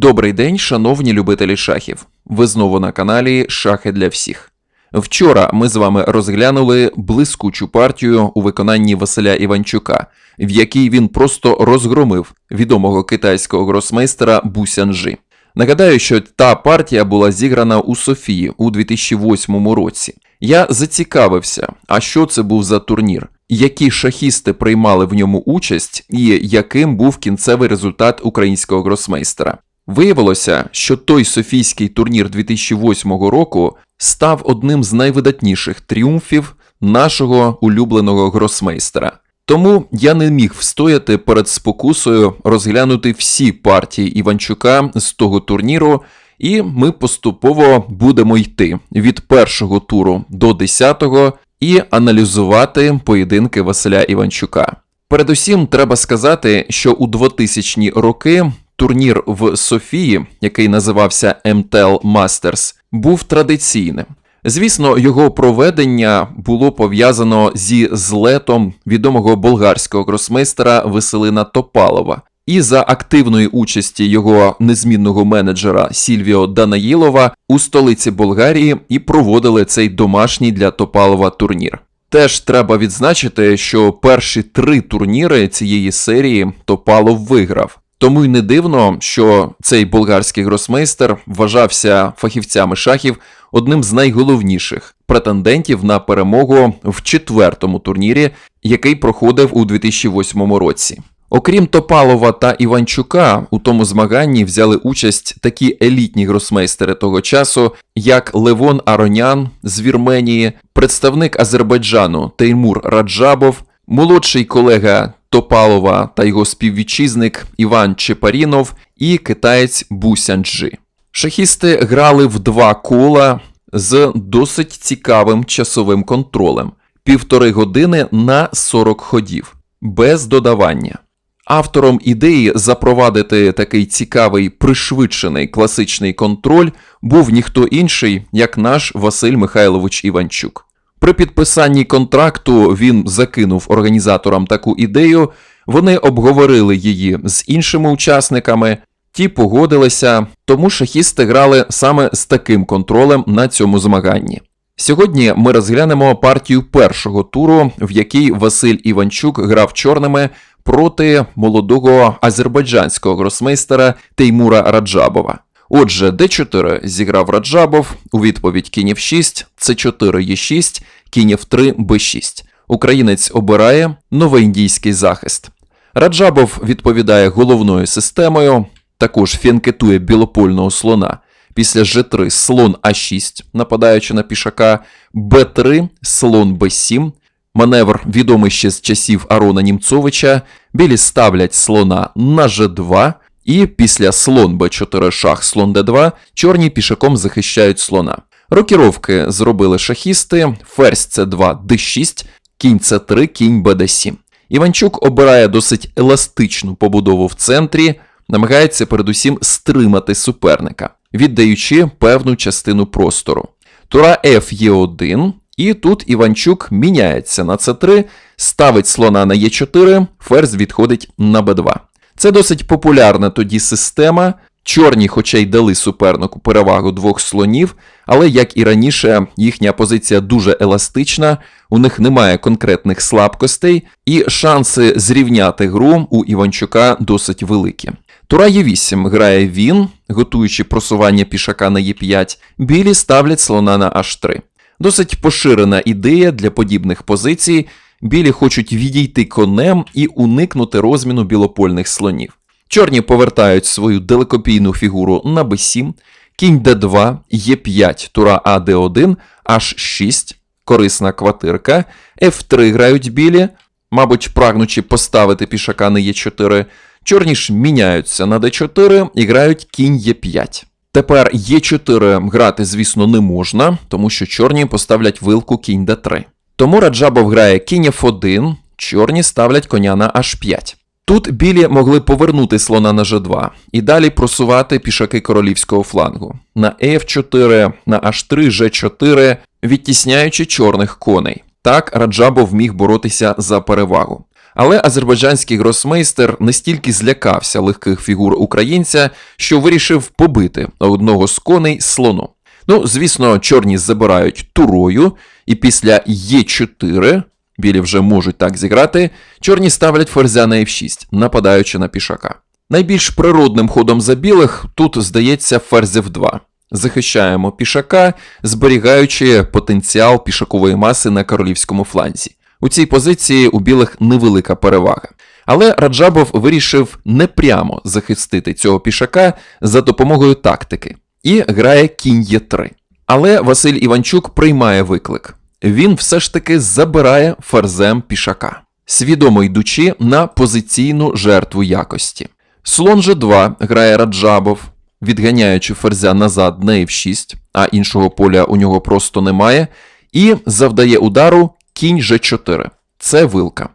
Добрий день, шановні любителі шахів. Ви знову на каналі Шахи для всіх. Вчора ми з вами розглянули блискучу партію у виконанні Василя Іванчука, в якій він просто розгромив відомого китайського гросмейстера Бусянжи. Нагадаю, що та партія була зіграна у Софії у 2008 році. Я зацікавився, а що це був за турнір, які шахісти приймали в ньому участь, і яким був кінцевий результат українського гросмейстера. Виявилося, що той Софійський турнір 2008 року став одним з найвидатніших тріумфів нашого улюбленого гросмейстера. Тому я не міг встояти перед спокусою розглянути всі партії Іванчука з того турніру, і ми поступово будемо йти від першого туру до десятого і аналізувати поєдинки Василя Іванчука. Передусім, треба сказати, що у 2000-ні роки турнір в Софії, який називався MTEL Masters, був традиційним. Звісно, його проведення було пов'язано зі злетом відомого болгарського гросмейстера Веселина Топалова. І за активної участі його незмінного менеджера Сільвіо Данаїлова у столиці Болгарії і проводили цей домашній для Топалова турнір. Теж треба відзначити, що перші три турніри цієї серії Топалов виграв. Тому й не дивно, що цей болгарський гросмейстер вважався фахівцями шахів одним з найголовніших претендентів на перемогу в четвертому турнірі, який проходив у 2008 році. Окрім Топалова та Іванчука, у тому змаганні взяли участь такі елітні гросмейстери того часу, як Левон Аронян з Вірменії, представник Азербайджану Теймур Раджабов, молодший колега Топалова та його співвітчизник Іван Чепарінов і китаєць Бусянджи. Шахісти грали в два кола з досить цікавим часовим контролем півтори години на 40 ходів, без додавання. Автором ідеї запровадити такий цікавий пришвидшений класичний контроль був ніхто інший, як наш Василь Михайлович Іванчук. При підписанні контракту він закинув організаторам таку ідею, вони обговорили її з іншими учасниками, ті погодилися, тому шахісти грали саме з таким контролем на цьому змаганні. Сьогодні ми розглянемо партію першого туру, в якій Василь Іванчук грав чорними проти молодого азербайджанського гросмейстера Теймура Раджабова. Отже, d4 зіграв Раджабов, у відповідь кінь f6, c4 e6, кінь f3, b6. Українець обирає новоіндійський захист. Раджабов відповідає головною системою, також фінкетує білопольного слона. Після G3 слон А6, нападаючи на пішака, Б3, слон Б7. Маневр відомий ще з часів Арона Німцовича. Білі ставлять слона на G2, і після слон Б4 шах, слон Д2, чорні пішаком захищають слона. Рокіровки зробили шахісти, ферзь С2, Д6, кінь С3, кінь БД7. Іванчук обирає досить еластичну побудову в центрі, намагається передусім стримати суперника, віддаючи певну частину простору. Тура F є 1 і тут Іванчук міняється на С3, ставить слона на Е4, ферзь відходить на Б2. Це досить популярна тоді система. Чорні, хоча й дали супернику перевагу двох слонів, але як і раніше, їхня позиція дуже еластична, у них немає конкретних слабкостей, і шанси зрівняти гру у Іванчука досить великі. Тура Е8 грає він, готуючи просування пішака на Е5, білі ставлять слона на H3. Досить поширена ідея для подібних позицій. Білі хочуть відійти конем і уникнути розміну білопольних слонів. Чорні повертають свою далекопійну фігуру на b7, кінь d2, e5, тура А d1, h6, корисна квартирка, f3 грають білі, мабуть, прагнучи поставити пішака на e4. Чорні ж міняються на d4 і грають кінь e5. Тепер Е4 грати, звісно, не можна, тому що чорні поставлять вилку кінь d3. Тому Раджабов грає кінь f1, чорні ставлять коня на h5. Тут білі могли повернути слона на g2 і далі просувати пішаки королівського флангу на f4, на h3, g4, відтісняючи чорних коней. Так Раджабов міг боротися за перевагу. Але азербайджанський гросмейстер настільки злякався легких фігур українця, що вирішив побити одного з коней слону. Ну, звісно, чорні забирають турою, і після Е4, білі вже можуть так зіграти, чорні ставлять ферзя на F6, нападаючи на пішака. Найбільш природним ходом за білих тут здається ферзь F2. Захищаємо пішака, зберігаючи потенціал пішакової маси на королівському фланзі. У цій позиції у білих невелика перевага. Але Раджабов вирішив не прямо захистити цього пішака за допомогою тактики і грає кінь Е3. Але Василь Іванчук приймає виклик. Він все ж таки забирає ферзем пішака, свідомо йдучи на позиційну жертву якості. Слон G2 грає Раджабов, відганяючи ферзя назад на F6, а іншого поля у нього просто немає, і завдає удару кінь G4. Це вилка.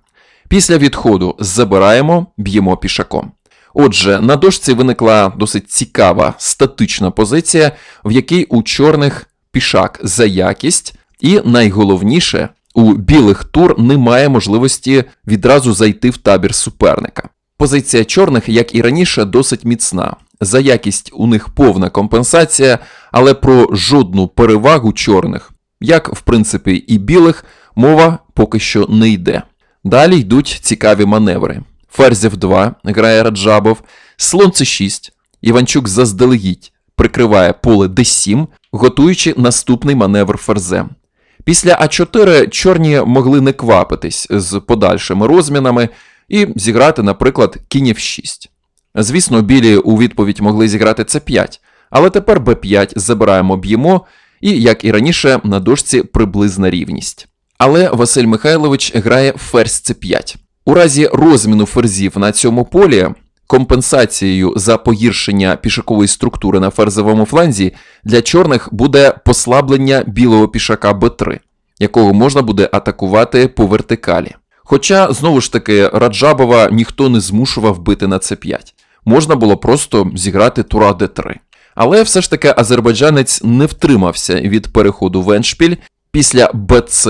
Після відходу забираємо, б'ємо пішаком. Отже, на дошці виникла досить цікава статична позиція, в якій у чорних пішак за якість, і найголовніше, у білих тур немає можливості відразу зайти в табір суперника. Позиція чорних, як і раніше, досить міцна. За якість у них повна компенсація, але про жодну перевагу чорних, як в принципі і білих, мова поки що не йде. Далі йдуть цікаві маневри. Ферзь F2 грає Раджабов, слон C6, Іванчук заздалегідь прикриває поле D7, готуючи наступний маневр ферзем. Після А4 чорні могли не квапитись з подальшими розмінами і зіграти, наприклад, кінь F6. Звісно, білі у відповідь могли зіграти С5, але тепер Б5 забираємо б'ємо, і, як і раніше, на дошці приблизна рівність. Але Василь Михайлович грає ферзь С5. У разі розміну ферзів на цьому полі компенсацією за погіршення пішакової структури на ферзовому фланзі для чорних буде послаблення білого пішака Б3, якого можна буде атакувати по вертикалі. Хоча, знову ж таки, Раджабова ніхто не змушував бити на С5. Можна було просто зіграти тура Д3. Але все ж таки азербайджанець не втримався від переходу в еншпіль. Після БЦ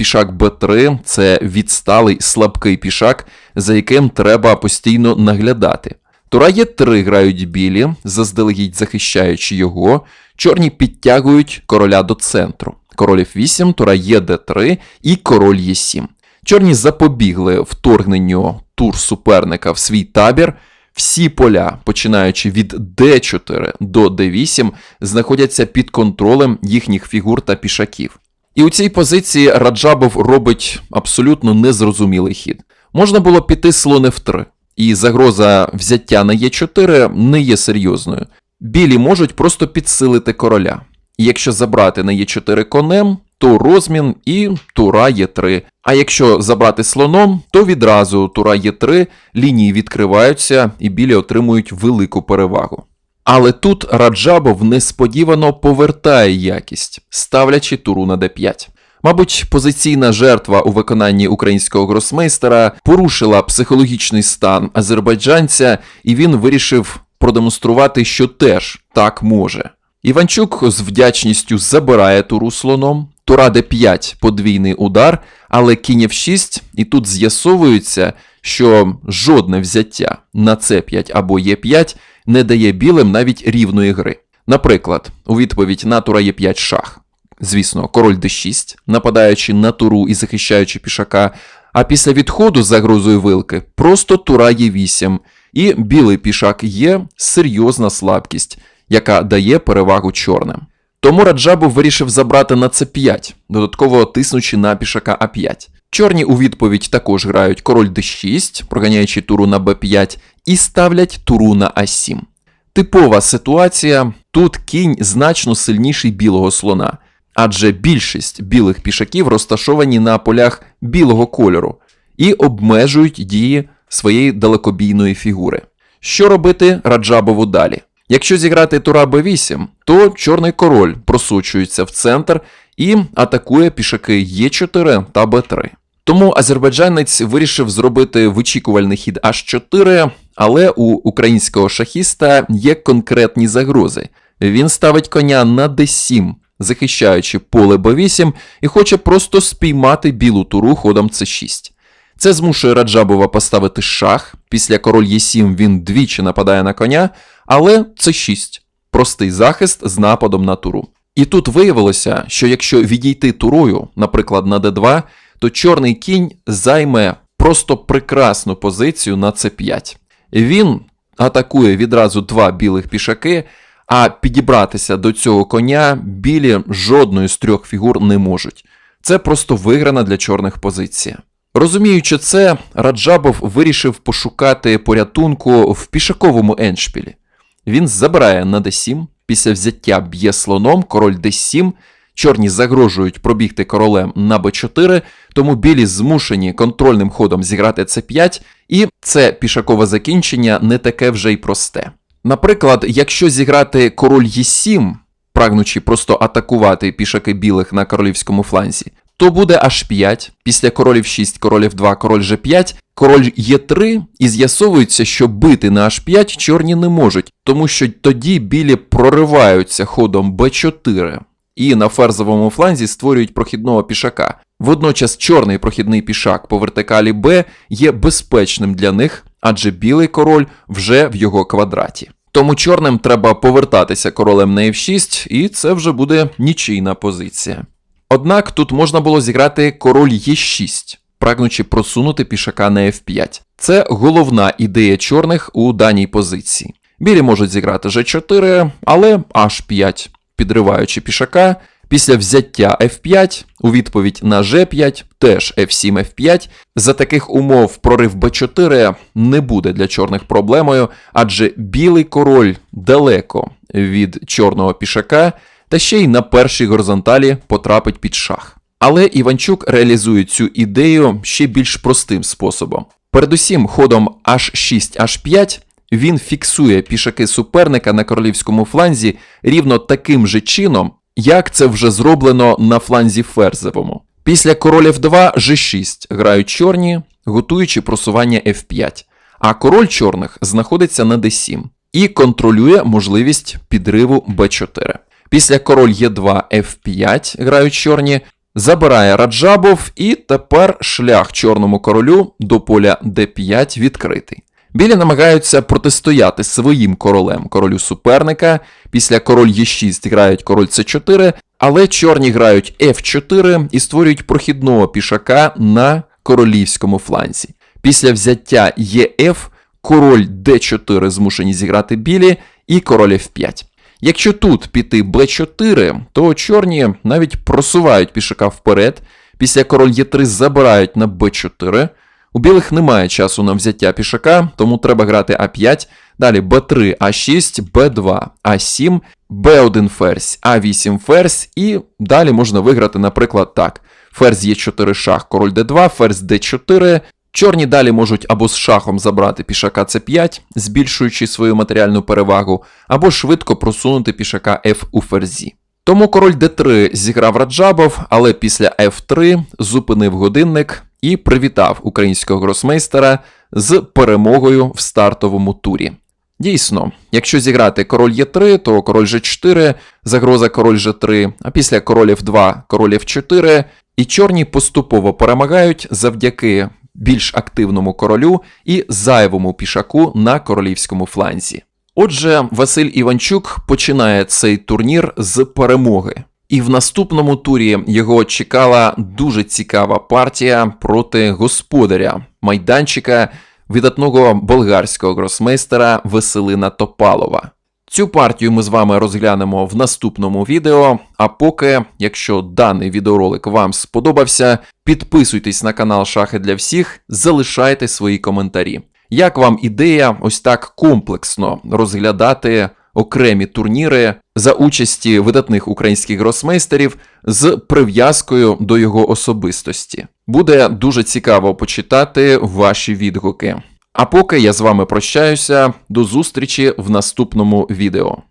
пішак Б3 це відсталий слабкий пішак, за яким треба постійно наглядати. Тура Е3 грають білі, заздалегідь захищаючи його, чорні підтягують короля до центру. Король F8, тура Е3 і король Е7. Чорні запобігли вторгненню тур суперника в свій табір. Всі поля, починаючи від D4 до D8, знаходяться під контролем їхніх фігур та пішаків. І у цій позиції Раджабов робить абсолютно незрозумілий хід. Можна було піти слон F3, і загроза взяття на Е4 не є серйозною. Білі можуть просто підсилити короля. І якщо забрати на Е4 конем, то розмін і тура Е3. А якщо забрати слоном, то відразу тура Е3 лінії відкриваються і білі отримують велику перевагу. Але тут Раджабов несподівано повертає якість, ставлячи туру на d5. Мабуть, позиційна жертва у виконанні українського гросмейстера порушила психологічний стан азербайджанця, і він вирішив продемонструвати, що теж так може. Іванчук з вдячністю забирає туру слоном, тура d5 подвійний удар, але кінь f6, і тут з'ясовується, що жодне взяття на c5 або e5 не дає білим навіть рівної гри. Наприклад, у відповідь на тура Е5 шах. Звісно, король d6, нападаючи на туру і захищаючи пішака, а після відходу загрозою вилки просто тура Е8, і білий пішак є серйозна слабкість, яка дає перевагу чорним. Тому Раджабов вирішив забрати на c5, додатково тиснучи на пішака А5. Чорні у відповідь також грають король d6, проганяючи туру на b5, і ставлять туру на а7. Типова ситуація тут кінь значно сильніший білого слона, адже більшість білих пішаків розташовані на полях білого кольору і обмежують дії своєї далекобійної фігури. Що робити Раджабову далі? Якщо зіграти тура b8, то чорний король просочується в центр і атакує пішаки Е4 та Б3. Тому азербайджанець вирішив зробити вичікувальний хід H4, але у українського шахіста є конкретні загрози. Він ставить коня на d7, захищаючи поле b8, і хоче просто спіймати білу туру ходом c6. Це змушує Раджабова поставити шах. Після король Е7 він двічі нападає на коня, але це 6 простий захист з нападом на туру. І тут виявилося, що якщо відійти турою, наприклад, на d2, то чорний кінь займе просто прекрасну позицію на c5. Він атакує відразу два білих пішаки, а підібратися до цього коня білі жодної з трьох фігур не можуть. Це просто виграна для чорних позиція. Розуміючи це, Раджабов вирішив пошукати порятунку в пішаковому еншпілі. Він забирає на d7, після взяття б'є слоном, король d7, чорні загрожують пробігти королем на b4, тому білі змушені контрольним ходом зіграти c5, і це пішакове закінчення не таке вже й просте. Наприклад, якщо зіграти король e7, прагнучи просто атакувати пішаки білих на королівському фланзі, то буде h5, після королів 6, королів 2, король g5, король Е3, і з'ясовується, що бити на h5 чорні не можуть, тому що тоді білі прориваються ходом b4 і на ферзовому фланзі створюють прохідного пішака. Водночас чорний прохідний пішак по вертикалі Б є безпечним для них, адже білий король вже в його квадраті. Тому чорним треба повертатися королем на f6, і це вже буде нічийна позиція. Однак тут можна було зіграти король Е6, прагнучи просунути пішака на F5. Це головна ідея чорних у даній позиції. Білі можуть зіграти G4, але H5, підриваючи пішака. Після взяття F5 у відповідь на G5, теж F7 F5. За таких умов прорив B4 не буде для чорних проблемою, адже білий король далеко від чорного пішака, та ще й на першій горизонталі потрапить під шах. Але Іванчук реалізує цю ідею ще більш простим способом. Передусім, ходом H6 H5 він фіксує пішаки суперника на королівському фланзі рівно таким же чином, як це вже зроблено на фланзі ферзевому. Після король F2 G6 грають чорні, готуючи просування F5, а король чорних знаходиться на D7 і контролює можливість підриву B4. Після король Е2 F5 грають чорні, забирає Раджабов, і тепер шлях чорному королю до поля d5 відкритий. Білі намагаються протистояти своїм королем королю суперника. Після король Е6 грають король С4, але чорні грають F4 і створюють прохідного пішака на королівському фланзі. Після взяття ЕФ король d4 змушені зіграти білі і король F5. Якщо тут піти b4, то чорні навіть просувають пішака вперед. Після король Е3 забирають на b4. У білих немає часу на взяття пішака, тому треба грати А5. Далі Б3, А6, Б2, А7, Б1 ферзь, А8 ферзь, і далі можна виграти, наприклад, так. Ферзь Е4 шах, король Д2, ферзь Д4. Чорні далі можуть або з шахом забрати пішака С5, збільшуючи свою матеріальну перевагу, або швидко просунути пішака F у ферзі. Тому король d3 зіграв Раджабов, але після f3 зупинив годинник і привітав українського гросмейстера з перемогою в стартовому турі. Дійсно, якщо зіграти король Е3, то король G4, загроза король G3, а після король F2, король F4, і чорні поступово перемагають завдяки більш активному королю і зайвому пішаку на королівському фланзі. Отже, Василь Іванчук починає цей турнір з перемоги. І в наступному турі його чекала дуже цікава партія проти господаря майданчика видатного болгарського гросмейстера Веселина Топалова. Цю партію ми з вами розглянемо в наступному відео. А поки, якщо даний відеоролик вам сподобався, підписуйтесь на канал Шахи для всіх, залишайте свої коментарі. Як вам ідея ось так комплексно розглядати окремі турніри за участі видатних українських гросмейстерів з прив'язкою до його особистості? Буде дуже цікаво почитати ваші відгуки. А поки я з вами прощаюся, до зустрічі в наступному відео.